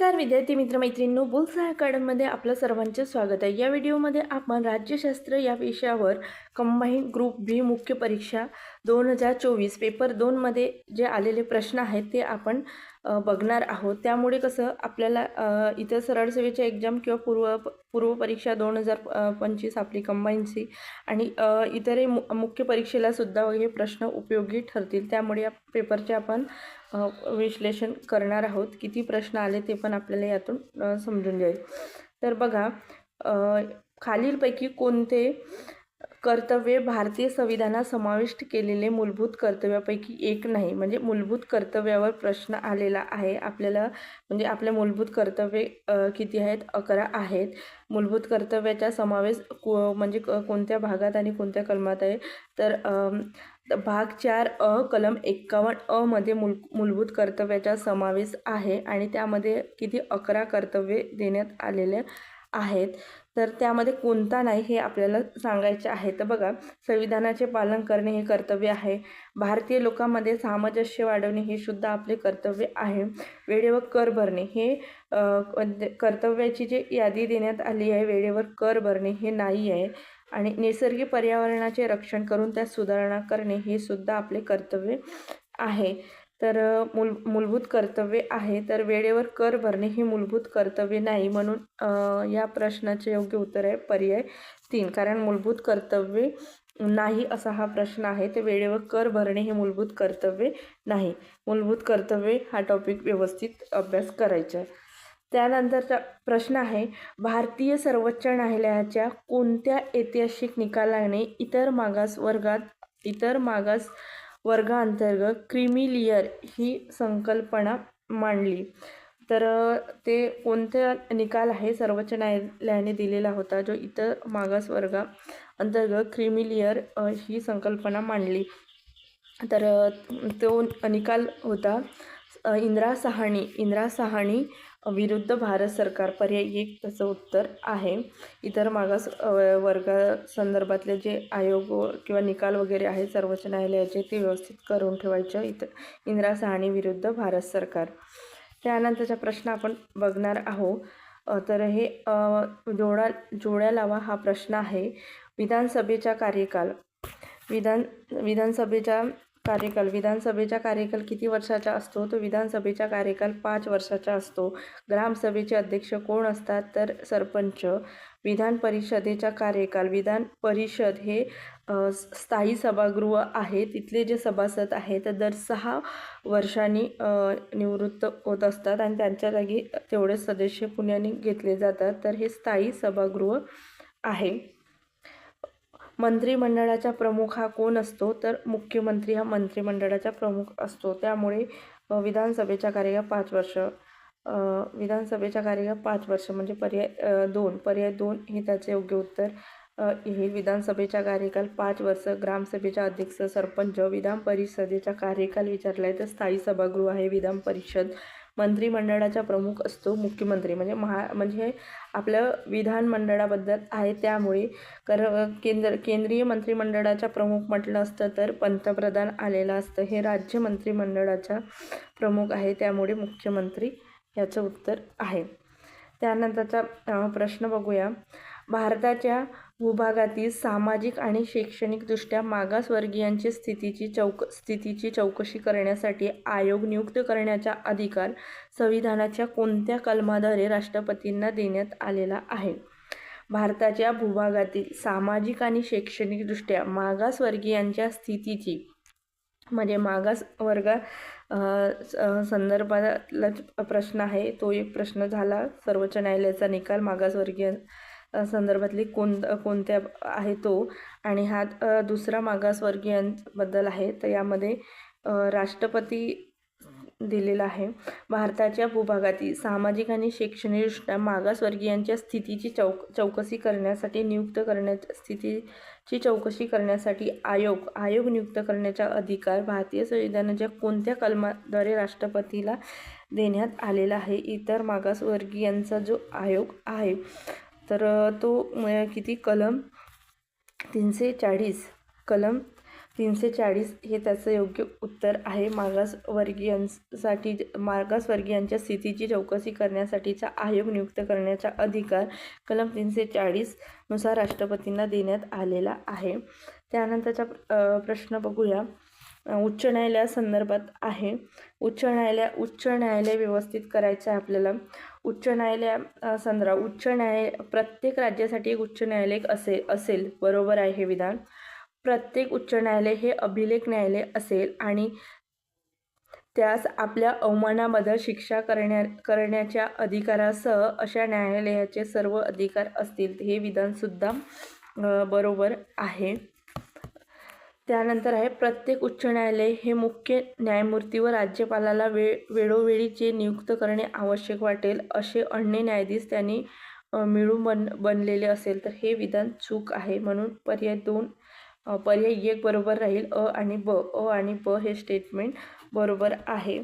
नमस्कार विद्यार्थी मित्रमैत्रिणींनो बुलसा अकॅडमीमध्ये आपलं सर्वांचे स्वागत आहे. या व्हिडिओमध्ये आपण राज्यशास्त्र या विषयावर कंबाईन ग्रुप बी मुख्य परीक्षा दोन हजार चोवीस पेपर दोनमध्ये जे आलेले प्रश्न आहेत ते आपण बघणार आहोत. त्यामुळे कसं आपल्याला इतर इथं सरळ सेवेच्या एक्झाम किंवा पूर्व पूर्व परीक्षा दोन हजार पंचवीस आपली कंबाईनची आणि इतरही मु मुख्य परीक्षेलासुद्धा हे प्रश्न उपयोगी ठरतील. त्यामुळे या पेपरचे आपण विश्लेषण करणार आहोत. किती प्रश्न आले ते पण आपल्याला यातून समजून जाईल तर बघा खालीलपैकी कोणते कर्तव्य भारतीय संविधानात समाविष्ट केलेले मूलभूत कर्तव्यापैकी एक नाही? म्हणजे मूलभूत कर्तव्यावर प्रश्न आलेला आहे. आपल्याला म्हणजे आपले मूलभूत कर्तव्ये किती आहेत? अकरा आहेत. मूलभूत कर्तव्याचा समावेश को म्हणजे क- कोणत्या भागात आणि कोणत्या कलमात आहे? तर भाग चार अ कलम एक्कावन्न अ मध्ये मूल मूलभूत कर्तव्याचा समावेश आहे आणि त्यामध्ये किती अकरा कर्तव्ये देण्यात आलेले आहेत. तर त्यामध्ये कोणता नाही हे आपल्याला सांगायचे आहे. तर बघा संविधानाचे पालन करणे हे कर्तव्य आहे. भारतीय लोकांमध्ये सामंजस्य वाढवणे हे सुद्धा आपले कर्तव्य आहे. वेळेवर कर भरणे हे कर्तव्याची जी यादी देण्यात आली आहे वेळेवर कर भरणे हे नाही आहे. आणि नैसर्गिक पर्यावरणाचे रक्षण करून त्यात सुधारणा करणे हे सुद्धा आपले कर्तव्य आहे. तर मूल मूलभूत कर्तव्य आहे तर वेळेवर कर भरणे हे मूलभूत कर्तव्य नाही म्हणून या प्रश्नाचे योग्य उत्तर आहे पर्याय तीन. कारण मूलभूत कर्तव्य नाही असा हा प्रश्न आहे तर वेळेवर कर भरणे हे मूलभूत कर्तव्य नाही. मूलभूत कर्तव्य हा टॉपिक व्यवस्थित अभ्यास करायचा आहे. त्यानंतरचा प्रश्न आहे भारतीय सर्वोच्च न्यायालयाच्या कोणत्या ऐतिहासिक निकालाने इतर मागास वर्गात इतर मागास वर्गाअंतर्गत क्रिमिलियर ही संकल्पना मांडली? तर ते कोणता निकाल आहे सर्वोच्च न्यायालयाने दिलेला होता जो इतर मागास वर्गा अंतर्गत क्रिमिलियर ही संकल्पना मांडली? तर तो निकाल होता इंदिरा सहाणी इंदिरा सहाणी विरुद्ध भारत सरकार पर्याय एक त्याचं उत्तर आहे. इतर मागास वर्गासंदर्भातले जे आयोग किंवा निकाल वगैरे आहेत सर्वोच्च न्यायालयाचे ते व्यवस्थित करून ठेवायचे. इतर इंदिरा सहाणी विरुद्ध भारत सरकार. त्यानंतरचा प्रश्न आपण बघणार आहोत. तर हे जोडा जोड्या लावा हा प्रश्न आहे. विधानसभेचा कार्यकाल विधान विधानसभेच्या कार्यकाल विधानसभेचा कार्यकाल किती वर्षाचा असतो? तो विधानसभेचा कार्यकाल पाच वर्षाचा असतो. ग्रामसभेचे अध्यक्ष कोण असतात? तर सरपंच. विधान परिषदेचा कार्यकाल विधान परिषद हे स्थायी सभागृह आहे. तिथले जे सभासद आहेत तर दर सहा वर्षांनी निवृत्त होत असतात आणि त्यांच्या जागी तेवढेच सदस्य पुण्याने घेतले जातात. तर हे स्थायी सभागृह आहे. मंत्रिमंडळाचा प्रमुख हा कोण असतो? तर मुख्यमंत्री हा मंत्रिमंडळाचा प्रमुख असतो. त्यामुळे विधानसभेचा कार्यकाळ पाच वर्ष विधानसभेचा कार्यकाळ पाच वर्ष म्हणजे पर्याय दोन. पर्याय दोन हे त्याचे योग्य उत्तर हे विधानसभेचा कार्यकाल पाच वर्ष ग्रामसभेचा अध्यक्ष सरपंच विधान परिषदेचा कार्यकाल विचारला आहे तर स्थायी सभागृह आहे विधान परिषद. मंत्रिमंडळाचा प्रमुख असतो मुख्यमंत्री. म्हणजे महा म्हणजे आपलं विधानमंडळाबद्दल आहे त्यामुळे कर केंद्र केंद्रीय मंत्रिमंडळाचा प्रमुख म्हटलं असतं तर पंतप्रधान आलेलं असतं. हे राज्य मंत्रिमंडळाचा प्रमुख आहे त्यामुळे मुख्यमंत्री याचं उत्तर आहे. त्यानंतरचा प्रश्न बघूया. भारताच्या भूभागातील सामाजिक आणि शैक्षणिकदृष्ट्या मागासवर्गीयांची स्थितीची चौक स्थितीची चौकशी करण्यासाठी आयोग नियुक्त करण्याचा अधिकार संविधानाच्या कोणत्या कलमाद्वारे राष्ट्रपतींना देण्यात आलेला आहे? भारताच्या भूभागातील सामाजिक आणि शैक्षणिकदृष्ट्या मागासवर्गीयांच्या स्थितीची म्हणजे मागास वर्गा संदर्भातला स- संदर्भातलाच प्रश्न आहे तो एक प्रश्न झाला. सर्वोच्च न्यायालयाचा निकाल मागासवर्गीय संदर्भातली कोण कोणत्या आहे तो. आणि हा दुसरा मागासवर्गीयांबद्दल आहे. तर यामध्ये राष्ट्रपती दिलेला आहे. भारताच्या भूभागातील सामाजिक आणि शैक्षणिकदृष्ट्या मागासवर्गीयांच्या स्थितीची चौक चौकशी करण्यासाठी नियुक्त करण्या स्थितीची चौकशी करण्यासाठी आयोग आयोग नियुक्त करण्याचा अधिकार भारतीय संविधानाच्या कोणत्या कलमाद्वारे राष्ट्रपतीला देण्यात आलेला आहे? इतर मागासवर्गीयांचा जो आयोग आहे तर तो किती कलम? तीनशे चाळीस. कलम तीनशे चाळीस हे त्याचं योग्य उत्तर आहे. मागासवर्गीयांसाठी मागासवर्गीयांच्या स्थितीची चौकशी करण्यासाठीचा आयोग नियुक्त करण्याचा अधिकार कलम तीनशे चाळीसनुसार राष्ट्रपतींना देण्यात आलेला आहे. त्यानंतरचा प्रश्न बघूया. उच्च न्यायालयासंदर्भात आहे. उच्च न्यायालय उच्च न्यायालय व्यवस्थित करायचं आहे आपल्याला. उच्च न्यायालया अ, संदर्भात उच्च न्यायालय प्रत्येक राज्यासाठी एक उच्च न्यायालय असे असेल. बरोबर आहे हे विधान. प्रत्येक उच्च न्यायालय हे अभिलेख न्यायालय असेल आणि त्यास आपल्या अवमानाबद्दल शिक्षा करण्या करण्याच्या अधिकारासह अशा न्यायालयाचे सर्व अधिकार असतील. हे विधानसुद्धा बरोबर आहे. त्यानंतर आहे प्रत्येक उच्च न्यायालय हे मुख्य न्यायमूर्ती व राज्यपालाला वे वेळोवेळी जे नियुक्त करणे आवश्यक वाटेल असे अन्य न्यायाधीश त्यांनी मिळून बन बनलेले असेल तर हे विधान चूक आहे म्हणून पर्याय दोन पर्याय एक बरोबर राहील अ आणि ब अ आणि ब हे स्टेटमेंट बरोबर आहे.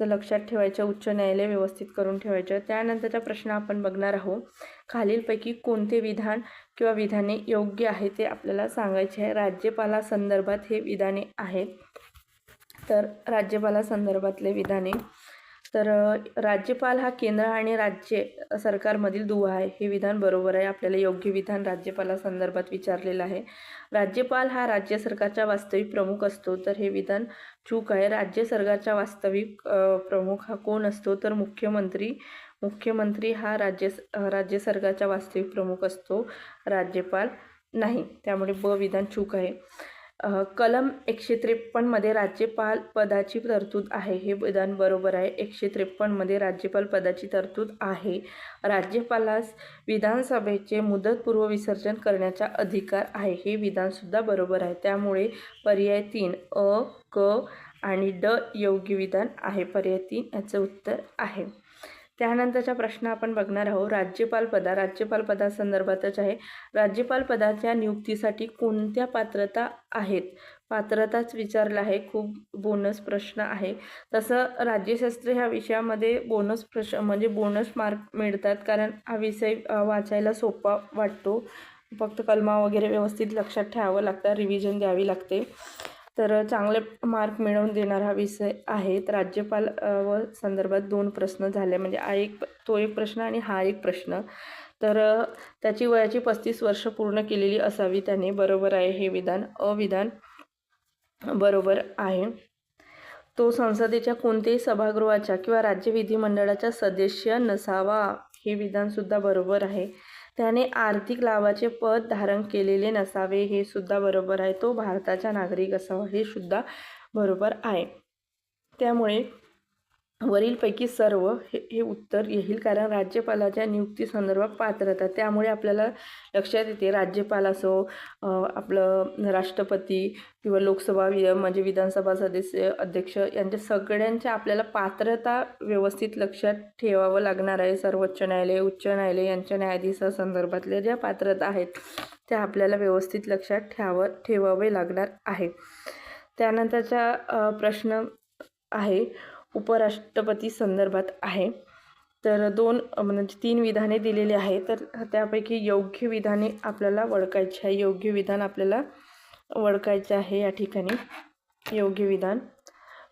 तर लक्षात ठेवायचं उच्च न्यायालय व्यवस्थित करून ठेवायचं त्यानंतरचा प्रश्न आपण बघणार आहोत. खालीलपैकी कोणते विधान किंवा विधाने योग्य आहे ते आपल्याला सांगायचे आहे. राज्यपालासंदर्भात हे विधाने आहेत. तर राज्यपालासंदर्भातले विधाने तर राज्यपाल हा केंद्र आणि राज्य सरकारमधील दुवा आहे. हे विधान बरोबर आहे. आपल्याला योग्य विधान राज्यपालासंदर्भात विचारलेलं आहे. राज्यपाल हा राज्य सरकारचा वास्तविक प्रमुख असतो. तर हे विधान चूक आहे. राज्य सरकारचा वास्तविक प्रमुख हा कोण असतो? तर मुख्यमंत्री मुख्यमंत्री हा राज्य राज्य सरकारचा वास्तविक प्रमुख असतो. राज्यपाल नाही. त्यामुळे ब विधान चूक आहे. कलम एकशे त्रेपन्नमध्ये राज्यपाल पदाची तरतूद आहे. हे विधान बरोबर आहे. एकशे त्रेपन्नमध्ये राज्यपाल पदाची तरतूद आहे. राज्यपालास विधानसभेचे मुदतपूर्व विसर्जन करण्याचा अधिकार आहे. हे विधानसुद्धा बरोबर आहे. त्यामुळे पर्याय तीन अ क आणि ड योग्य विधान आहे. पर्याय तीन याचं उत्तर आहे. त्यानंतरचा प्रश्न आपण बघणार आहोत. राज्यपाल पदा राज्यपाल पदासंदर्भातच आहे. राज्यपाल पदाच्या नियुक्तीसाठी कोणत्या पात्रता आहेत? पात्रताच विचारला आहे. खूप बोनस प्रश्न आहे. तसं राज्यशास्त्र ह्या विषयामध्ये बोनस प्रश्न म्हणजे बोनस मार्क मिळतात. कारण हा विषय वाचायला सोपा वाटतो. फक्त कलमा वगैरे व्यवस्थित लक्षात ठेवावं लागतं. रिव्हिजन द्यावी लागते. तर चांगले मार्क मिळवून देणारा हा विषय आहे. राज्यपाल व संदर्भात दोन प्रश्न झाले. म्हणजे हा एक तो एक प्रश्न आणि हा एक प्रश्न. तर त्याची वयाची पस्तीस वर्ष पूर्ण केलेली असावी त्याने. बरोबर आहे हे विधान. अविधान बरोबर आहे. तो संसदेच्या कोणत्याही सभागृहाच्या किंवा राज्य विधिमंडळाचा सदस्य नसावा हे विधानसुद्धा बरोबर आहे. त्याने आर्थिक लाभाचे पद धारण केलेले नसावे हे सुद्धा बरोबर आहे. तो भारताचा नागरिक असावा हे सुद्धा बरोबर आहे. त्यामुळे वरीलपैकी सर्व हे हे उत्तर येईल कारण राज्यपालाच्या नियुक्तीसंदर्भात पात्रता त्यामुळे आपल्याला लक्षात येते राज्यपाल असो आपलं राष्ट्रपती किंवा लोकसभा वि म्हणजे विधानसभा सदस्य अध्यक्ष यांच्या सगळ्यांच्या आपल्याला पात्रता व्यवस्थित लक्षात ठेवावं लागणार आहे. सर्वोच्च न्यायालय उच्च न्यायालय यांच्या न्यायाधीशासंदर्भातल्या ज्या पात्रता आहेत त्या आपल्याला व्यवस्थित लक्षात ठेवावं ठेवावे लागणार आहे. त्यानंतरचा प्रश्न आहे उपराष्ट्रपती संदर्भात आहे. तर दोन म्हणजे तीन विधाने दिलेली आहे तर त्यापैकी योग्य विधाने आपल्याला वळकायची आहे. योग्य विधान आपल्याला ओळखायचे आहे या ठिकाणी. योग्य विधान.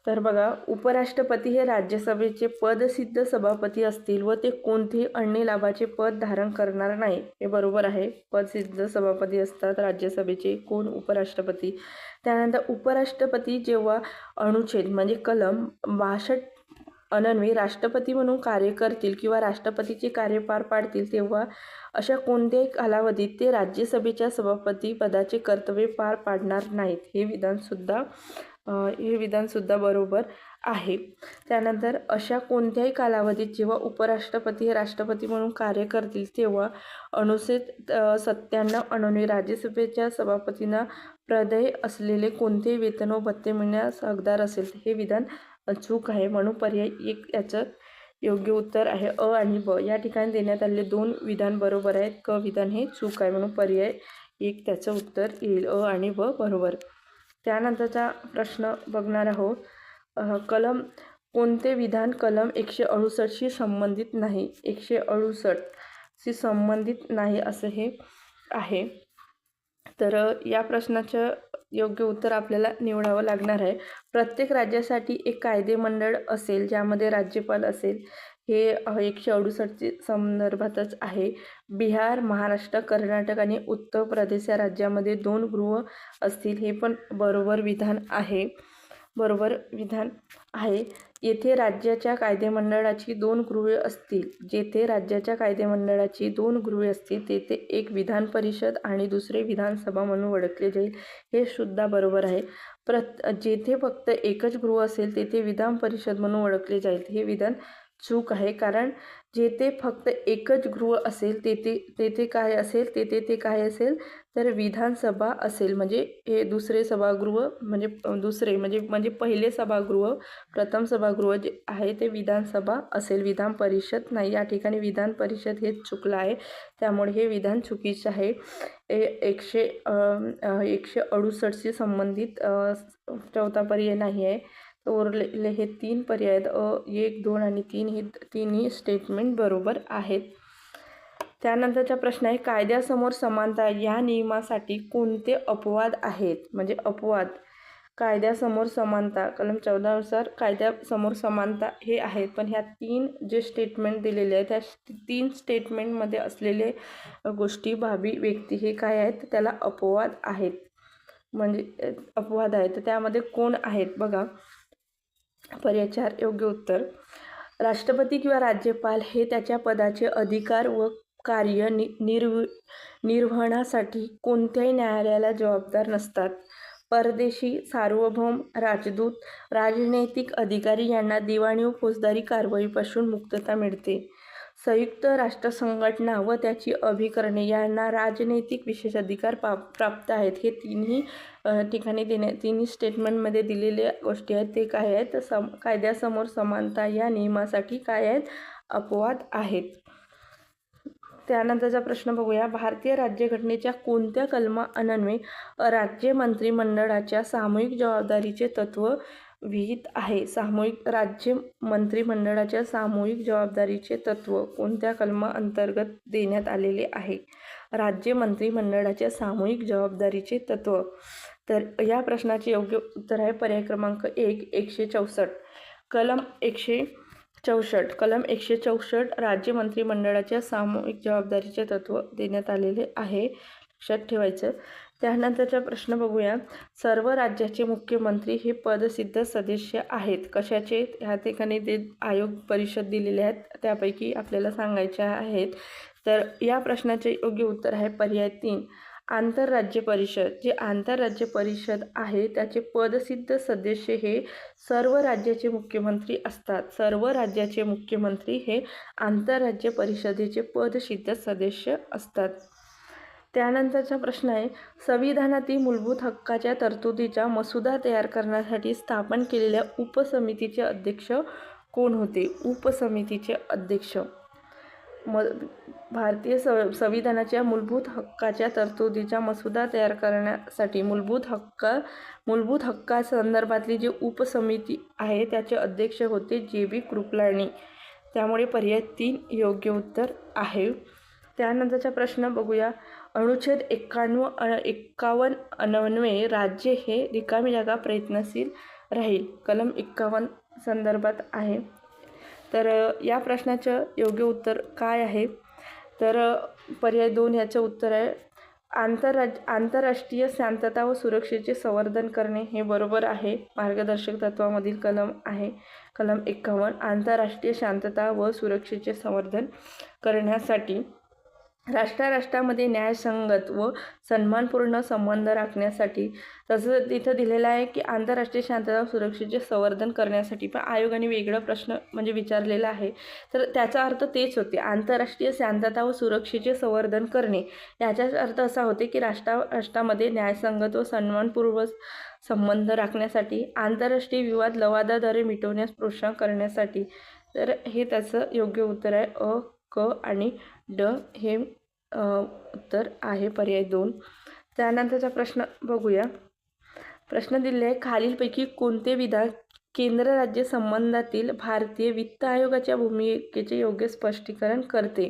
तर बघा उपराष्ट्रपती हे राज्यसभेचे पदसिद्ध सभापती असतील व ते कोणतेही अन्य लाभाचे पद धारण करणार नाही. हे बरोबर आहे. पदसिद्ध सभापती असतात राज्यसभेचे कोण? उपराष्ट्रपती. त्यानंतर उपराष्ट्रपती जेव्हा अनुच्छेद म्हणजे कलम बासष्ट अनन्वे राष्ट्रपती म्हणून कार्य करतील किंवा राष्ट्रपतीचे कार्य पार पाडतील तेव्हा अशा कोणत्याही कालावधीत ते राज्यसभेच्या सभापती पदाचे कर्तव्य पार पाडणार नाहीत. हे विधानसुद्धा हे विधानसुद्धा बरोबर आहे. त्यानंतर अशा कोणत्याही कालावधीत जेव्हा उपराष्ट्रपती हे राष्ट्रपती म्हणून कार्य करतील तेव्हा अनुच्छेद सत्त्याण्णव अनन्वे राज्यसभेच्या सभापतींना प्रदेय असलेले कोणतेही वेतन व भत्ते मिळण्यास हकदार असेल हे विधान चूक आहे म्हणून पर्याय एक याचं योग्य उत्तर आहे. अ आणि ब या ठिकाणी देण्यात आलेले दोन विधान बरोबर आहेत. क विधान हे चूक आहे म्हणून पर्याय एक त्याचं उत्तर येईल. अ आणि ब बरोबर. त्यानंतरचा प्रश्न बघणार आहोत. कलम कोणते विधान कलम एकशे अडुसष्टशी संबंधित नाही? एकशे अडुसष्टशी संबंधित नाही असं हे आहे. तर या प्रश्नाचं योग्य उत्तर आपल्याला निवडावं लागणार आहे. प्रत्येक राज्यासाठी एक कायदेमंडळ असेल ज्यामध्ये राज्यपाल असेल हे एकशे अडुसष्टचे संदर्भातच आहे. बिहार महाराष्ट्र कर्नाटक आणि उत्तर प्रदेश या राज्यामध्ये दोन गृह असतील हे पण बरोबर विधान आहे. बरोबर विधान आहे. येथे राज्याच्या कायदेमंडळाची दोन गृहे असतील. जेथे राज्याच्या कायदेमंडळाची दोन गृहे असतील तेथे एक विधान परिषद आणि दुसरे विधानसभा म्हणून ओळखले जाईल. हे सुद्धा बरोबर आहे. प्रत जेथे फक्त एकच गृह असेल तेथे विधान परिषद म्हणून ओळखले जाईल. हे विधान चूक आहे. कारण जेथे फक्त एकच गृह असेल तेथे तेथे काय असेल तेथे ते काय असेल तर विधानसभा असेल. म्हणजे हे दुसरे सभागृह म्हणजे दुसरे म्हणजे म्हणजे पहिले सभागृह प्रथम सभागृह जे आहे ते विधानसभा असेल. विधान परिषद नाही. या ठिकाणी विधान परिषद हे चुकलं आहे. त्यामुळे हे विधान चुकीचं आहे. हे एकशे एकशे अडुसष्टशी संबंधित चौथा पर्याय नाही आहे. तर उरलेले हे तीन पर्याय आहेत. अ एक दोन आणि तीन हे तिन्ही स्टेटमेंट बरोबर आहेत. त्यानंतरचा प्रश्न आहे कायद्यासमोर समानता या नियमासाठी कोणते अपवाद आहेत? म्हणजे अपवाद कायद्यासमोर समानता कलम चौदानुसार कायद्यासमोर समानता हे आहेत. पण ह्या तीन जे स्टेटमेंट दिलेले आहेत त्या तीन स्टेटमेंटमध्ये असलेले गोष्टी भावी व्यक्ती हे काय आहेत? त्याला अपवाद आहेत. म्हणजे अपवाद आहेत. तर त्यामध्ये कोण आहेत? बघा. पर्याय चार योग्य उत्तर. राष्ट्रपती किंवा राज्यपाल हे त्याच्या पदाचे अधिकार व कार्य नि निर्व निर्वहणासाठी कोणत्याही न्यायालयाला जबाबदार नसतात. परदेशी सार्वभौम राजदूत राजनैतिक अधिकारी यांना दिवाणी व फौजदारी कारवाईपासून मुक्तता मिळते. संयुक्त राष्ट्र संघटना व त्याची अभिकरणे यांना राजनैतिक विशेषाधिकार पा प्राप्त आहेत. हे तिन्ही ठिकाणी देण्या तिन्ही स्टेटमेंटमध्ये दिलेल्या गोष्टी आहेत. ते काय आहेत? सम कायद्यासमोर समानता या नियमासाठी काय आहेत? अपवाद आहेत. त्यानंतरचा प्रश्न बघूया. भारतीय राज्यघटनेच्या कोणत्या कलमा अनन्वये राज्य मंत्रिमंडळाच्या सामूहिक जबाबदारीचे तत्व विहित आहे. सामूहिक राज्य मंत्रिमंडळाच्या सामूहिक जबाबदारीचे तत्व कोणत्या कलमा अंतर्गत देण्यात आलेले आहे? राज्य मंत्रिमंडळाच्या सामूहिक जबाबदारीचे तत्व. तर या प्रश्नाचे योग्य उत्तर आहे पर्याय क्रमांक एक एकशे चौसष्ट. कलम एकशे चौसष्ट कलम एकशे चौसष्ट राज्य मंत्रिमंडळाच्या सामूहिक जबाबदारीचे तत्व देण्यात आलेले आहे. लक्षात ठेवायचं. त्यानंतरचा प्रश्न बघूया. सर्व राज्याचे मुख्यमंत्री हे पदसिद्ध सदस्य आहेत. कशाचे? ह्या ठिकाणी ते आयोग परिषद दिलेले आहेत. त्यापैकी आपल्याला सांगायचे आहेत. तर या प्रश्नाचे योग्य उत्तर आहे पर्याय तीन. आंतरराज्य परिषद. जे आंतरराज्य परिषद आहे त्याचे पदसिद्ध सदस्य हे सर्व राज्याचे मुख्यमंत्री असतात. सर्व राज्याचे मुख्यमंत्री हे आंतरराज्य परिषदेचे पदसिद्ध सदस्य असतात. त्यानंतरचा प्रश्न आहे संविधानातील मूलभूत हक्काच्या तरतुदीचा मसुदा तयार करण्यासाठी स्थापन केलेल्या उपसमितीचे अध्यक्ष कोण होते? उपसमितीचे अध्यक्ष. म भारतीय स संविधानाच्या मूलभूत हक्काच्या तरतुदीचा मसुदा तयार करण्यासाठी मूलभूत हक्क मूलभूत हक्कासंदर्भातली जी उपसमिती आहे त्याचे अध्यक्ष होते जे बी कृपलाणी. त्यामुळे पर्याय तीन योग्य उत्तर आहे. त्यानंतरचा प्रश्न बघूया. अनुच्छेद एक्काण्णव अ एक्कावन्न अन्वये राज्य हे रिकामी जागा प्रयत्नशील राहील. कलम एक्कावन्न संदर्भात आहे. तर या प्रश्नाचं योग्य उत्तर काय आहे? तर पर्याय दोन याचं उत्तर आहे. आंतरराज आंतरराष्ट्रीय शांतता व सुरक्षेचे संवर्धन करणे हे बरोबर आहे. मार्गदर्शक तत्वामधील कलम आहे. कलम एक्कावन्न आंतरराष्ट्रीय शांतता व सुरक्षेचे संवर्धन करण्यासाठी. राष्ट्राराष्ट्रामध्ये न्यायसंगत व सन्मानपूर्ण संबंध राखण्यासाठी तसं तिथं दिलेलं आहे की आंतरराष्ट्रीय शांतता व सुरक्षेचे संवर्धन करण्यासाठी पण आयोगाने वेगळा प्रश्न म्हणजे विचारलेला आहे. तर त्याचा अर्थ तेच होते आंतरराष्ट्रीय शांतता व सुरक्षेचे संवर्धन करणे. याचाच अर्थ असा होते की राष्ट्रा राष्ट्रामध्ये न्यायसंगत व सन्मानपूर्वक संबंध राखण्यासाठी आंतरराष्ट्रीय विवाद लवादाद्वारे मिटवण्यास प्रोत्साहन करण्यासाठी. तर हे त्याचं योग्य उत्तर आहे. अ क आणि ड हे उत्तर आहे पर्याय दोन. त्यानंतरचा प्रश्न बघूया. प्रश्न दिले आहे खालीलपैकी कोणते विधान केंद्र राज्य संबंधातील भारतीय वित्त आयोगाच्या भूमिकेचे योग्य स्पष्टीकरण करते?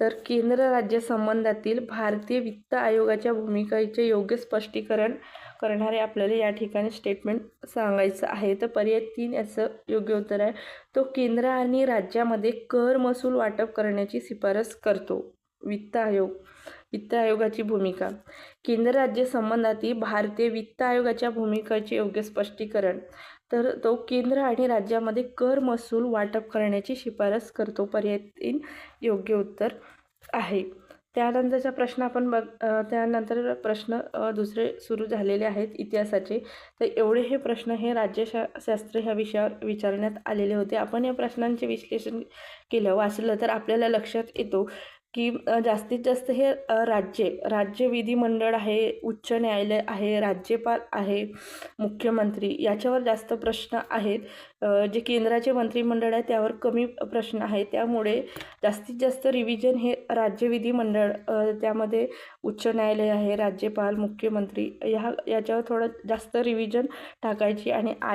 तर केंद्र राज्य संबंधातील भारतीय वित्त आयोगाच्या भूमिकेचे योग्य स्पष्टीकरण करणारे आपल्याला या ठिकाणी स्टेटमेंट सांगायचं आहे. तर पर्याय तीन याचं योग्य उत्तर आहे. तो केंद्र आणि राज्यामध्ये कर महसूल वाटप करण्याची शिफारस करतो. वित्त आयोग. वित्त आयोगाची भूमिका. केंद्र राज्य संबंधातील भारतीय वित्त आयोगाच्या भूमिकेचे योग्य स्पष्टीकरण. तर तो केंद्र आणि राज्यामध्ये कर महसूल वाटप करण्याची शिफारस करतो. पर्याय तीन योग्य उत्तर आहे. त्यानंतरचा प्रश्न आपण बघ त्यानंतर प्रश्न दुसरे सुरू झालेले आहेत इतिहासाचे. तर एवढे हे प्रश्न हे राज्यशा शास्त्र ह्या विषयावर विचारण्यात आलेले होते. आपण या प्रश्नांचे विश्लेषण केलं वाचलं तर आपल्याला लक्षात येतो. की जास्तीत जास्त हे राज्ये राज्य विधिमंडळ आहे उच्च न्यायालय आहे राज्यपाल आहे मुख्यमंत्री याच्यावर जास्त प्रश्न आहेत. जे केंद्राचे मंत्रिमंडळ आहे त्यावर कमी प्रश्न आहे त्यामुळे जास्तीत जास्त रिव्हिजन हे राज्य विधिमंडळ त्यामध्ये उच्च न्यायालय आहे राज्यपाल मुख्यमंत्री ह्या याच्यावर थोडं जास्त रिव्हिजन टाकायची आणि आय